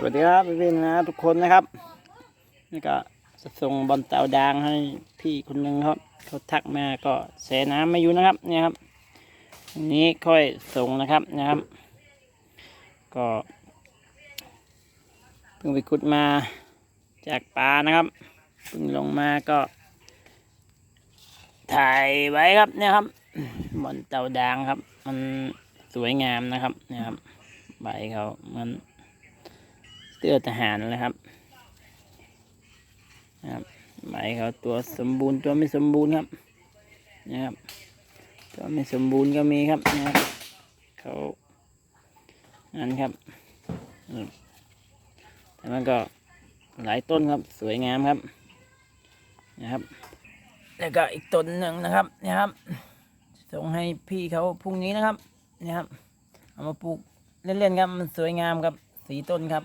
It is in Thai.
สวัสดีครับพี่ๆนะทุกคนนะครับนี่ก็จะส่งบอลเต่าดางให้พี่คนหนึ่งครับเขาทักมาก็แสน้ำมาอยู่นะครับเนี่ยครับอันนี้ค่อยส่งนะครับนะครับ ก็เพิ่งไปขุดมาจากปลานะครับเพิ่งลงมาก็ ถ่ายไว้ครับเนี่ยครับบอลเต่าดางครับ มันสวยงามนะครับเนี่ยครับใบเขามัน เสื้อทหารนะครับนะครับใบเขาตัวสมบูรณ์ตัวไม่สมบูรณ์ครับนะครับ ตัวไม่สมบูรณ์ก็มีครับนะครับเขานั่นครับแต่มันก็หลายต้นครับสวยงามครับนะครับ แล้วก็อีกต้นหนึ่งนะครับนะครับส่งให้พี่เขาพรุ่งนี้นะครับนะครับ เอามาปลูกเล่นๆครับมันสวยงามครับสีต้นครับ